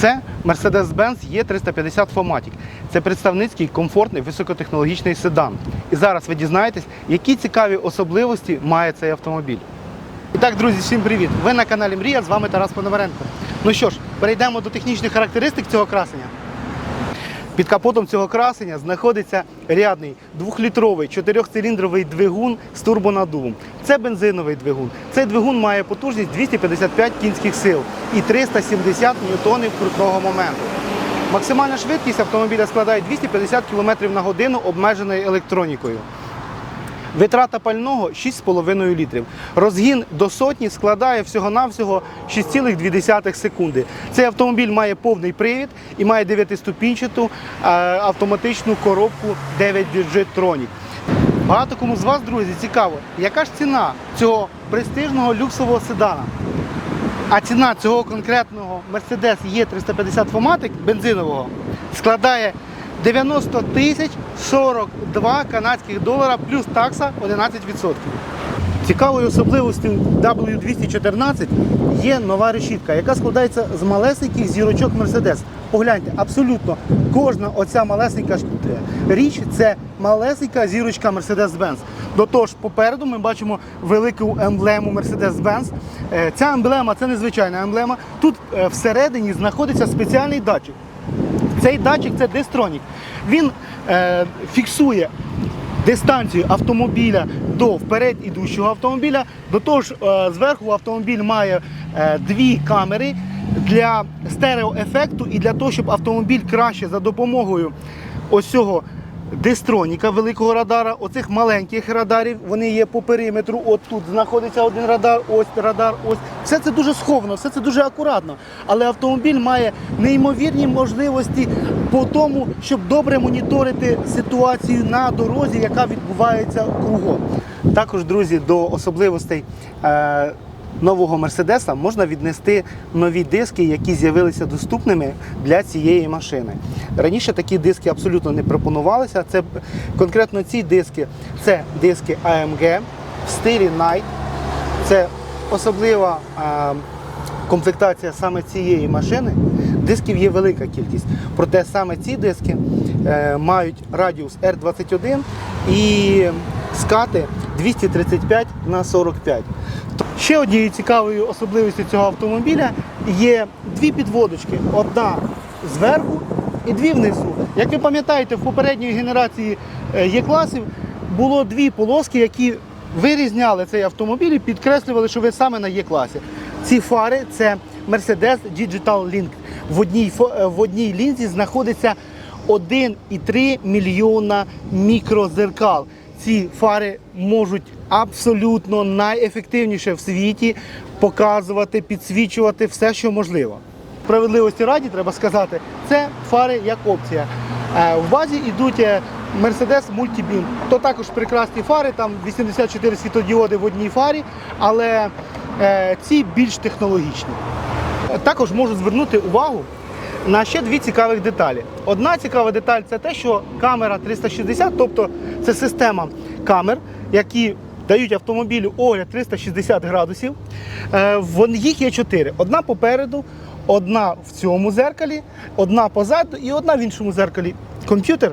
Це Mercedes-Benz E350 Fomatic. Це представницький, комфортний, високотехнологічний седан. І зараз ви дізнаєтесь, які цікаві особливості має цей автомобіль. І так, друзі, всім привіт! Ви на каналі Мрія, з вами Тарас Пономаренко. Ну що ж, перейдемо до технічних характеристик цього красення. Під капотом цього красення знаходиться рядний двохлітровий чотирьохциліндровий двигун з турбонадувом. Це бензиновий двигун. Цей двигун має потужність 255 кінських сил і 370 ньютонів крутного моменту. Максимальна швидкість автомобіля складає 250 км на годину обмеженою електронікою. Витрата пального 6,5 літрів. Розгін до сотні складає всього-навсього 6,2 секунди. Цей автомобіль має повний привід і має 9-ступінчату е, автоматичну коробку 9DG Tronic. Багато кому з вас, друзі, цікаво, яка ж ціна цього престижного люксового седана? А ціна цього конкретного Mercedes E350 Fomatic бензинового складає 90 тисяч 42 канадських долара плюс такса 11%. Цікавою особливістю W214 є нова решітка, яка складається з малесеньких зірочок Mercedes. Погляньте, абсолютно кожна оця малесенька ж- річ це малесенька зірочка Mercedes-Benz. До того ж, попереду ми бачимо велику емблему Mercedes-Benz. Е, Ця емблема це незвичайна емблема. Тут е, всередині знаходиться спеціальний датчик. Цей датчик це Destronік. Він е, фіксує дистанцію автомобіля до вперед ідущого автомобіля. До того ж, е, зверху автомобіль має е, дві камери для стереоефекту і для того, щоб автомобіль краще за допомогою ось цього Дестроніка великого радара, оцих маленьких радарів, вони є по периметру. От тут знаходиться один радар, ось радар, ось. Все це дуже сховано, все це дуже акуратно. Але автомобіль має неймовірні можливості по тому, щоб добре моніторити ситуацію на дорозі, яка відбувається кругом. Також, друзі, до особливостей. Е- Нового Мерседеса можна віднести нові диски, які з'явилися доступними для цієї машини. Раніше такі диски абсолютно не пропонувалися. Це конкретно ці диски це диски AMG в стилі Night. Це особлива е, комплектація саме цієї машини. Дисків є велика кількість. Проте саме ці диски е, мають радіус R21 і скати 235 на 45. Ще однією цікавою особливістю цього автомобіля є дві підводочки: одна зверху і дві внизу. Як ви пам'ятаєте, в попередньої генерації е, Є-класів було дві полоски, які вирізняли цей автомобіль і підкреслювали, що ви саме на Є-класі. Ці фари це Mercedes Digital Link. В одній, е, в одній лінзі знаходиться 1,3 мільйона мікрозеркал. Ці фари можуть абсолютно найефективніше в світі показувати, підсвічувати все, що можливо. Справедливості раді треба сказати, це фари як опція. Е, В базі йдуть е, Mercedes Multibeam. То також прекрасні фари, там 84 світодіоди в одній фарі, але е, ці більш технологічні. Також можу звернути увагу на ще дві цікавих деталі. Одна цікава деталь це те, що камера 360, тобто це система камер, які дають автомобілю огляд 360 градусів. Е, Їх є чотири. Одна попереду, одна в цьому зеркалі, одна позаду і одна в іншому зеркалі. Комп'ютер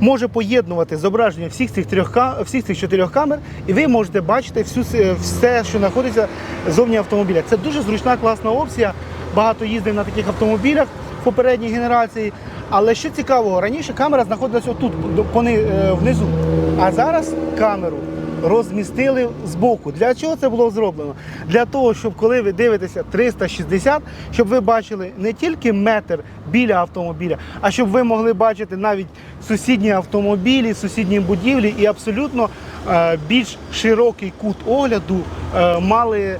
може поєднувати зображення всіх цих трьох всіх цих чотирьох камер, і ви можете бачити всю все, що знаходиться зовні автомобіля. Це дуже зручна, класна опція. Багато їздив на таких автомобілях в попередній генерації. Але що цікавого, раніше камера знаходилася отут, до- е, внизу. А зараз камеру розмістили збоку. Для чого це було зроблено? Для того, щоб коли ви дивитеся 360, щоб ви бачили не тільки метр біля автомобіля, а щоб ви могли бачити навіть сусідні автомобілі, сусідні будівлі і абсолютно е, більш широкий кут огляду е, мали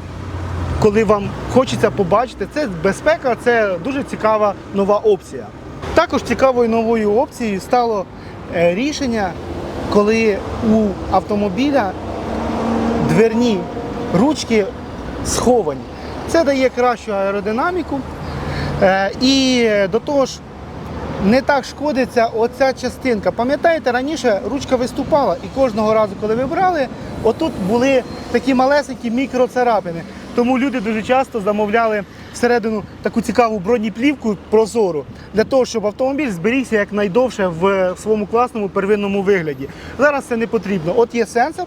коли вам хочеться побачити, це безпека, це дуже цікава нова опція. Також цікавою новою опцією стало е, рішення, коли у автомобіля дверні ручки сховані. Це дає кращу аеродинаміку е, і до того ж не так шкодиться оця частинка. Пам'ятаєте, раніше ручка виступала, і кожного разу, коли ви брали, отут були такі малесенькі мікроцарапини. Тому люди дуже часто замовляли всередину таку цікаву бронеплівку прозору для того, щоб автомобіль зберігся якнайдовше в своєму класному первинному вигляді. Зараз це не потрібно. От є сенсор,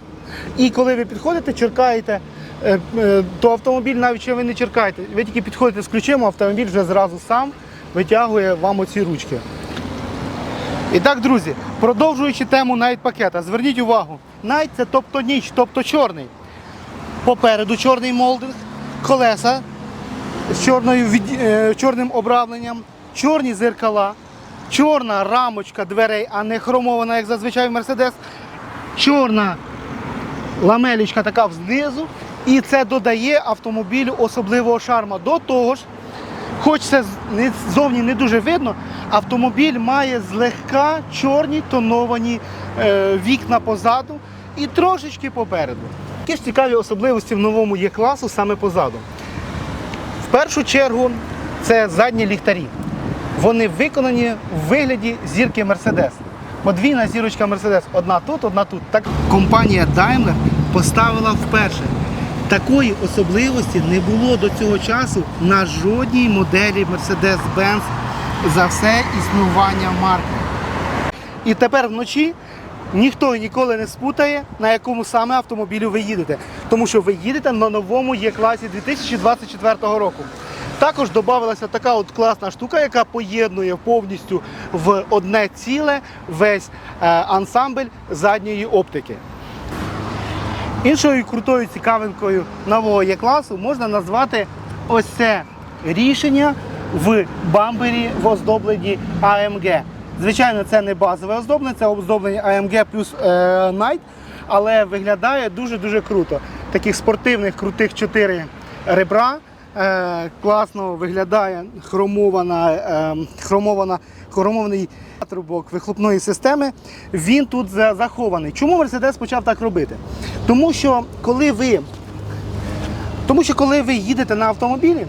і коли ви підходите, черкаєте. е, е, То автомобіль, навіть якщо ви не черкаєте, ви тільки підходите з ключем, автомобіль вже зразу сам витягує вам оці ручки. І так, друзі, продовжуючи тему Night пакета, зверніть увагу, Night це тобто ніч, тобто чорний. Попереду чорний молдинг, колеса з чорною, е, чорним обрамленням, чорні зеркала, чорна рамочка дверей, а не хромована, як зазвичай в Мерседес, чорна ламелічка така знизу. І це додає автомобілю особливого шарма. До того ж, хоч це з- не- ззовні не дуже видно, автомобіль має злегка чорні тоновані е, вікна позаду і трошечки попереду. Які ж цікаві особливості в новому є класу саме позаду. В першу чергу це задні ліхтарі. Вони виконані в вигляді зірки Mercedes. Подвійна зірочка Mercedes. Одна тут, одна тут. Так компанія Daimler поставила вперше. Такої особливості не було до цього часу на жодній моделі Mercedes-Benz за все існування марки. І тепер вночі ніхто ніколи не спутає, на якому саме автомобілю ви їдете. Тому що ви їдете на новому Є-класі 2024 року. Також додавалася така от класна штука, яка поєднує повністю в одне ціле весь е, ансамбль задньої оптики. Іншою крутою цікавинкою нового Є-класу можна назвати ось це рішення в бампері в оздобленні AMG. Звичайно, це не базове оздоблення, це оздоблення AMG плюс е, Night, але виглядає дуже-дуже круто. Таких спортивних крутих чотири ребра. Е, класно виглядає хромована, е, хромована, хромований трубок вихлопної системи. Він тут захований. Чому Мерседес почав так робити? Тому що коли ви тому що коли ви їдете на автомобілі,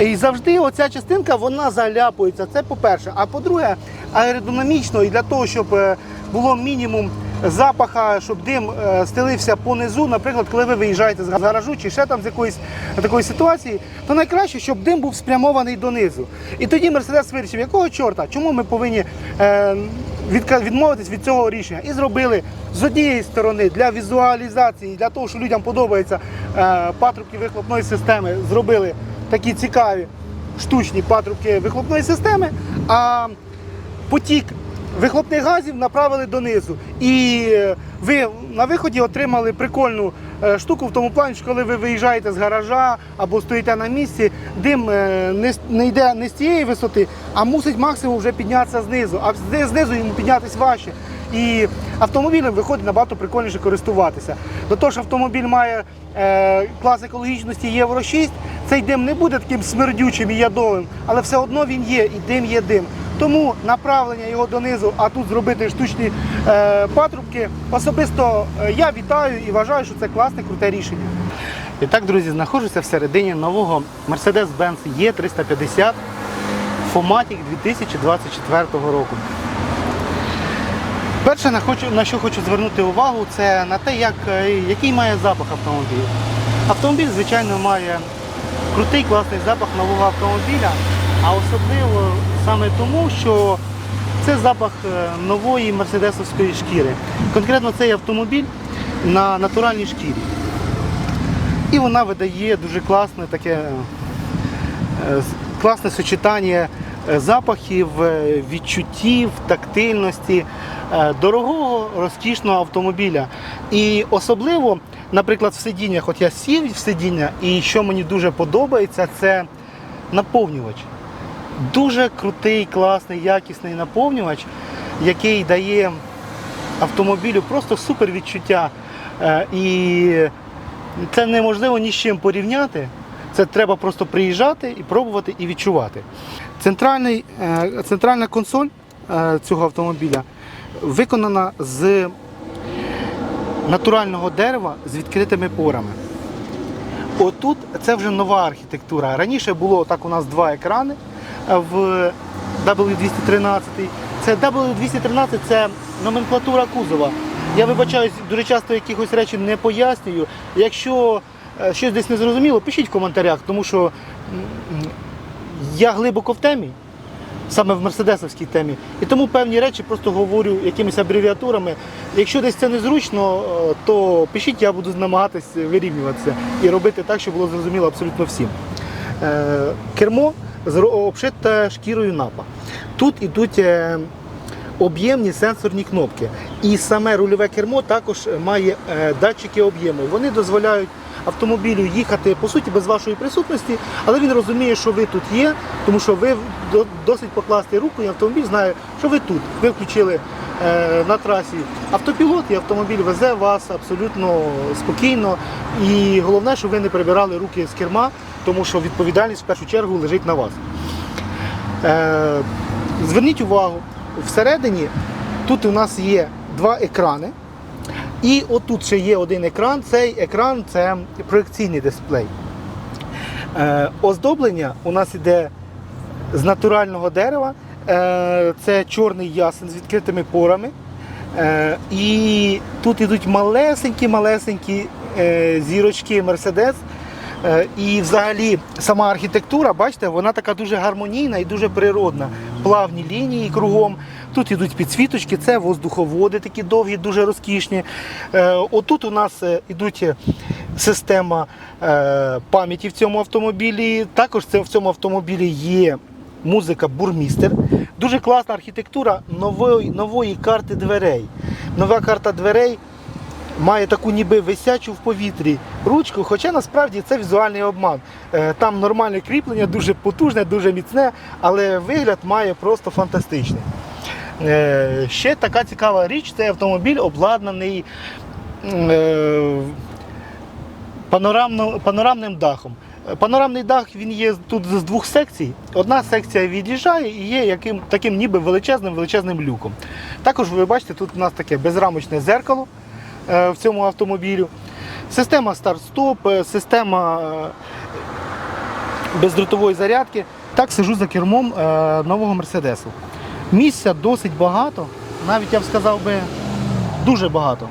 і завжди оця частинка вона заляпується. Це по-перше. А по-друге, аеродинамічно і для того, щоб е, було мінімум запаха, щоб дим е, стелився понизу, наприклад, коли ви виїжджаєте з гаражу чи ще там з якоїсь такої ситуації, то найкраще, щоб дим був спрямований донизу. І тоді Мерседес вирішив, якого чорта, чому ми повинні е, відмовитись від цього рішення. І зробили з однієї сторони для візуалізації, для того, що людям подобається патрубки вихлопної системи, зробили такі цікаві штучні патрубки вихлопної системи, а потік вихлопних газів направили донизу. І е, ви на виході отримали прикольну е, штуку в тому плані, що коли ви виїжджаєте з гаража або стоїте на місці, дим е, не, йде не з цієї висоти, а мусить максимум вже піднятися знизу. А знизу йому піднятися важче. І автомобілем виходить набагато прикольніше користуватися. До того ж, автомобіль має е, клас екологічності Євро 6. Цей дим не буде таким смердючим і ядовим, але все одно він є, і дим є дим. Тому направлення його донизу, а тут зробити штучні е, патрубки. Особисто е, я вітаю і вважаю, що це класне, круте рішення. І так, друзі, знаходжуся всередині нового Mercedes-Benz E350 Fomatic 2024 року. Перше, на, що хочу звернути увагу, це на те, як, е, який має запах автомобіль. Автомобіль, звичайно, має крутий класний запах нового автомобіля, а особливо саме тому, що це запах е, нової мерседесовської шкіри. Конкретно цей автомобіль на натуральній шкірі. І вона видає дуже класне таке е, класне сочетання е, запахів, відчуттів, тактильності дорогого розкішного автомобіля. І особливо, наприклад, в сидіннях, от я сів в сидіння, і що мені дуже подобається, це наповнювач. Дуже крутий, класний, якісний наповнювач, який дає автомобілю просто супер відчуття. Е, І це неможливо ні з чим порівняти. Це треба просто приїжджати і пробувати і відчувати. Центральний, е, центральна консоль е, цього автомобіля виконана з натурального дерева з відкритими порами. Отут це вже нова архітектура. Раніше було так у нас два екрани в W213. Це W213 це номенклатура кузова. Я вибачаюсь, дуже часто якихось речей не пояснюю. Якщо е, щось десь не зрозуміло, пишіть в коментарях, тому що я глибоко в темі, саме в мерседесовській темі. І тому певні речі просто говорю якимись абревіатурами. Якщо десь це незручно, е, то пишіть, я буду намагатись вирівнюватися і робити так, щоб було зрозуміло абсолютно всім. Е, Кермо обшите шкірою напа. Тут ідуть е, об'ємні сенсорні кнопки. І саме рульове кермо також має е, датчики об'єму. Вони дозволяють автомобілю їхати по суті без вашої присутності, але він розуміє, що ви тут є, тому що ви до- досить покласти руку, і автомобіль знає, що ви тут. Ви включили на трасі автопілот, і автомобіль везе вас абсолютно спокійно. І головне, щоб ви не прибирали руки з керма, тому що відповідальність в першу чергу лежить на вас. Е, зверніть увагу, всередині тут у нас є два екрани. І отут ще є один екран. Цей екран це проекційний дисплей. Е, оздоблення у нас іде з натурального дерева. Е, це чорний ясен з відкритими порами. Е, і тут ідуть малесенькі-малесенькі е, зірочки. Е, І взагалі сама архітектура, бачите, вона така дуже гармонійна і дуже природна. Плавні лінії кругом. Тут ідуть підсвіточки, це воздуховоди такі довгі, дуже розкішні. Отут у нас ідуть е, система пам'яті в цьому автомобілі. Також це в цьому автомобілі є музика бурмістер. Дуже класна архітектура нової, нової карти дверей. Нова карта дверей має таку ніби висячу в повітрі ручку, хоча насправді це візуальний обман. Е, Там нормальне кріплення, дуже потужне, дуже міцне, але вигляд має просто фантастичний. Е, Ще така цікава річ, це автомобіль обладнаний е, панорамним дахом. Панорамний дах він є тут з двох секцій. Одна секція від'їжджає і є яким, таким ніби величезним величезним люком. Також ви бачите, тут у нас таке безрамочне зеркало е, в цьому автомобілю. Система старт-стоп, е, система е, бездротової зарядки. Так сижу за кермом нового Мерседесу. Місця досить багато, навіть я б сказав би дуже багато.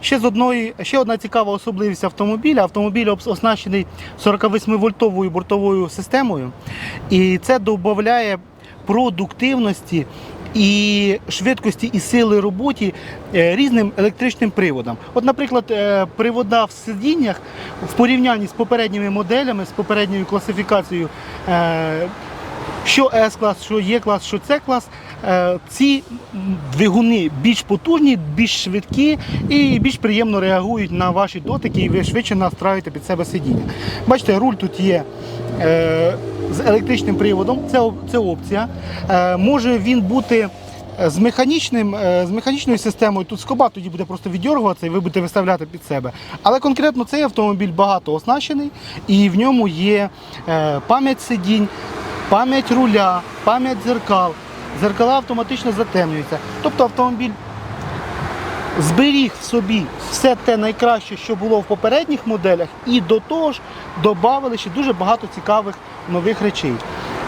Е, Ще з одної, ще одна цікава особливість автомобіля. Автомобіль оснащений 48-вольтовою бортовою системою, і це додає продуктивності і швидкості і сили роботи е, різним електричним приводам. От, наприклад, е, привода в сидіннях в порівнянні з попередніми моделями, з попередньою класифікацією. е, що С-клас, що Є-клас, що С-клас, е, ці двигуни більш потужні, більш швидкі і більш приємно реагують на ваші дотики, і ви швидше настраюєте під себе сидіння. Бачите, руль тут є е, з електричним приводом, це, це опція. Е, може він бути е, з механічним, е, з механічною системою, тут скоба тоді буде просто віддергуватися і ви будете виставляти під себе. Але конкретно цей автомобіль багато оснащений і в ньому є е, пам'ять сидінь, пам'ять руля, пам'ять дзеркал. Зеркала автоматично затемнюються. Тобто автомобіль зберіг в собі все те найкраще, що було в попередніх моделях, і до того ж додали ще дуже багато цікавих нових речей.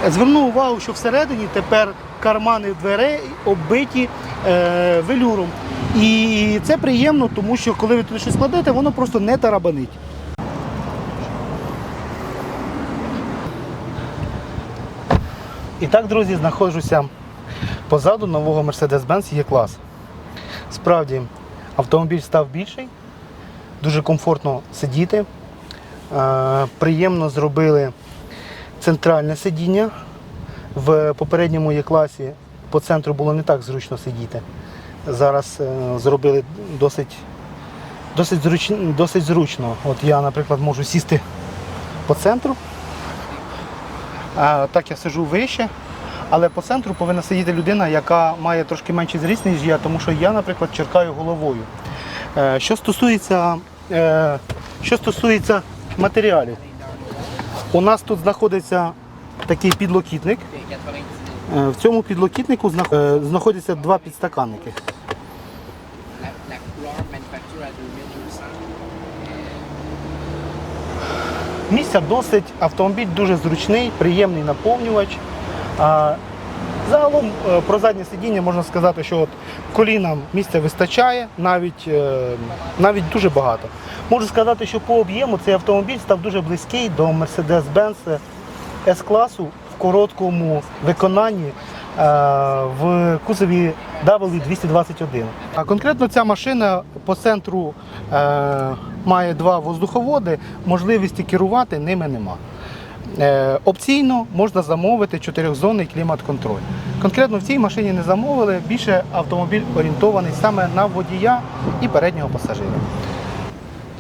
Зверну увагу, що всередині тепер кармани дверей оббиті е, велюром. І це приємно, тому що коли ви туди щось кладете, воно просто не тарабанить. І так, друзі, знаходжуся позаду нового Mercedes-Benz E-клас. Справді, автомобіль став більший, дуже комфортно сидіти. Е, Приємно зробили центральне сидіння. В попередньому Є-класі по центру було не так зручно сидіти. Зараз е, зробили досить, досить, зруч, досить зручно. От я, наприклад, можу сісти по центру. А, так я сижу вище, але по центру повинна сидіти людина, яка має трошки менший зріст, ніж я, тому що я, наприклад, черкаю головою. Е, що стосується, е, що стосується матеріалів, у нас тут знаходиться такий підлокітник. Е, В цьому підлокітнику знаходяться два підстаканники. La, la couleur manufacture à 2000 Місця досить, автомобіль дуже зручний, приємний наповнювач. А, Загалом е, про заднє сидіння можна сказати, що от колінам місця вистачає, навіть, е, навіть дуже багато. Можу сказати, що по об'єму цей автомобіль став дуже близький до Mercedes-Benz S-класу в короткому виконанні е, в кузові W221. А конкретно ця машина по центру має два воздуховоди, можливості керувати ними нема. Е, Опційно можна замовити чотирьохзонний клімат-контроль. Конкретно в цій машині не замовили, більше автомобіль орієнтований саме на водія і переднього пасажира.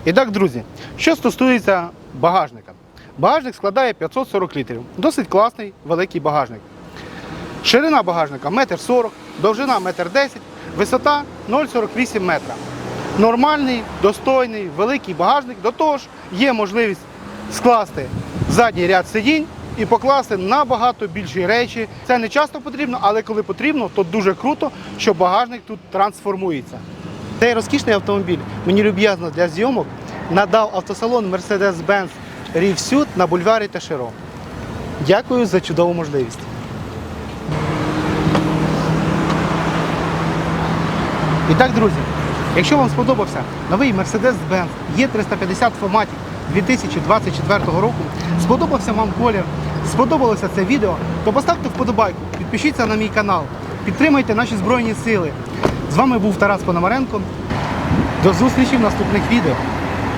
І так, друзі, що стосується багажника. Багажник складає 540 літрів. Досить класний великий багажник. Ширина багажника 1,40 м, довжина 1,10 м, висота 0,48 метра. Нормальний, достойний, великий багажник. До того ж, є можливість скласти задній ряд сидінь і покласти набагато більші речі. Це не часто потрібно, але коли потрібно, то дуже круто, що багажник тут трансформується. Цей розкішний автомобіль мені люб'язно для зйомок надав автосалон Mercedes-Benz Рівсют на бульварі Ташеро. Дякую за чудову можливість. І так, друзі, якщо вам сподобався новий Mercedes-Benz E350 Fomatic 2024 року, сподобався вам колір, сподобалося це відео, то поставте вподобайку, підпишіться на мій канал, підтримайте наші Збройні Сили. З вами був Тарас Пономаренко. До зустрічі в наступних відео.